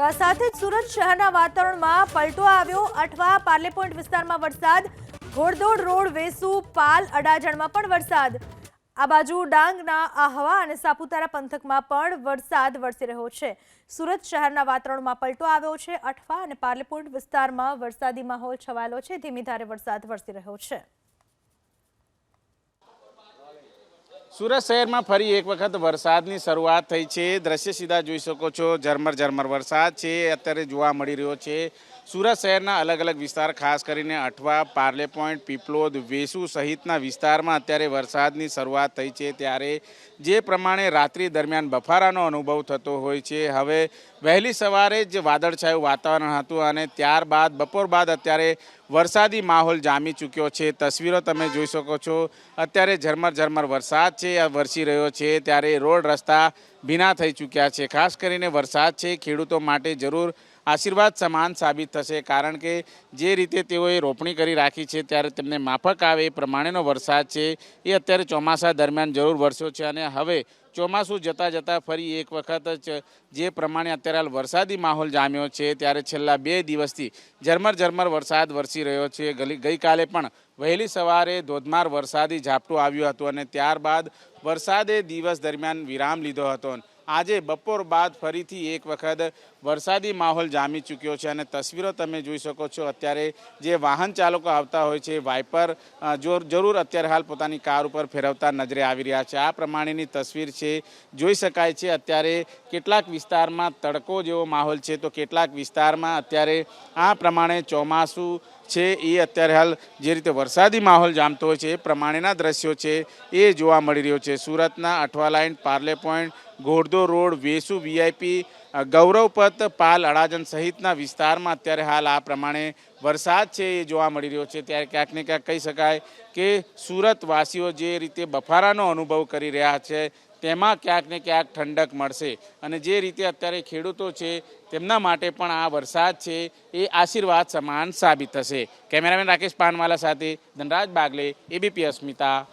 તો આ સાથે જ સુરત શહેરના વાતાવરણમાં પલટો આવ્યો. અઠવા પાર્લે પોઈન્ટ વિસ્તારમાં વરસાદ. ઘોડદોડ, રોડ, વેસુ, પાલ, અડાજણમાં પણ વરસાદ. આ બાજુ ડાંગના આહવા અને સાપુતારા પંથકમાં પણ વરસાદ વરસી રહ્યો છે. સુરત શહેરના વાતાવરણમાં પલટો આવ્યો છે. અઠવા અને પાર્લેપોઈન્ટ વિસ્તારમાં વરસાદી માહોલ છવાયેલો છે. ધીમી ધારે વરસાદ વરસી રહ્યો છે. સુરત શહેરમાં ફરી એક વખત વરસાદની શરૂઆત થઈ છે. દ્રશ્ય સીધા જોઈ શકો છો. ઝરમર ઝરમર વરસાદ છે. અત્યારે જોવા મળી રહ્યો છે. સુરત શહેરના અલગ અલગ વિસ્તાર, ખાસ કરીને અઠવા, પાર્લે પોઈન્ટ, પીપલોદ, વેસુ સહિતના વિસ્તારમાં અત્યારે વરસાદની શરૂઆત થઈ છે. ત્યારે જે પ્રમાણે રાત્રિ દરમિયાન બફારાનો અનુભવ થતો હોય છે. હવે વહેલી સવારે જ વાદળછાયું વાતાવરણ હતું અને ત્યારબાદ, બપોર બાદ અત્યારે વરસાદી માહોલ જામી ચૂક્યો છે. તસવીરો તમે જોઈ શકો છો. અત્યારે ઝરમર ઝરમર વરસાદ છે. વરસી રહ્યો છે ત્યારે રોડ રસ્તા ભીના થઈ ચૂક્યા છે. ખાસ કરીને વરસાદ છે. ખેડૂતો માટે જરૂર આશીર્વાદ સમાન સાબિત થશે. કારણ કે જે રીતે તેઓએ રોપણી કરી રાખી છે, ત્યારે તેમને માફક આવે એ પ્રમાણેનો વરસાદ છે. એ અત્યારે ચોમાસા દરમિયાન જરૂર વરસ્યો છે અને હવે ચોમાસું જતાં જતાં ફરી એક વખત જ જે પ્રમાણે અત્યારે હાલ વરસાદી માહોલ જામ્યો છે, ત્યારે છેલ્લા બે દિવસથી ઝરમર ઝરમર વરસાદ વરસી રહ્યો છે. ગલી, ગઈકાલે પણ વહેલી સવારે ધોધમાર વરસાદી ઝાપટું આવ્યું હતું અને ત્યારબાદ વરસાદે દિવસ દરમિયાન વિરામ લીધો હતો. આજે બપોર બાદ ફરીથી એક વખત વરસાદી માહોલ જામી ચૂક્યો છે અને તસવીરો તમે જોઈ શકો છો. અત્યારે જે વાહન ચાલકો આવતા હોય છે, વાઇપર જરૂર અત્યારે હાલ પોતાની કાર ઉપર ફેરવતા નજરે આવી રહ્યા છે. આ પ્રમાણેની તસવીર છે, જોઈ શકાય છે અત્યારે કેટલાક વિસ્તારમાં તડકો જેવો માહોલ છે. તો કેટલાક વિસ્તારમાં અત્યારે આ પ્રમાણે ચોમાસું છે, એ અત્યારે હાલ જે રીતે વરસાદી માહોલ જામતો હોય છે, એ પ્રમાણેના દ્રશ્યો છે, એ જોવા મળી રહ્યો છે. સુરતના Athwa line Parle point, Ghoddod road, Vesu VIP Gauravpath Pal Adajan સહિતના વિસ્તારમાં અત્યારે હાલ આ પ્રમાણે વરસાદ છે એ જોવા મળી રહ્યો છે. ત્યારે ક્યાંક ને ક્યાંક કહી શકાય કે સુરતવાસીઓ જે રીતે બફારાનો અનુભવ કરી રહ્યા છે, તેમાં ક્યાંક ને ક્યાંક ઠંડક મળશે. અને જે રીતે અત્યારે ખેડૂતો છે, તેમના માટે પણ આ વરસાદ છે એ આશીર્વાદ સમાન સાબિત થશે. કેમેરામેન રાકેશ પાનવાલા સાથે ધનરાજ બાગલે, એબીપી અસ્મિતા.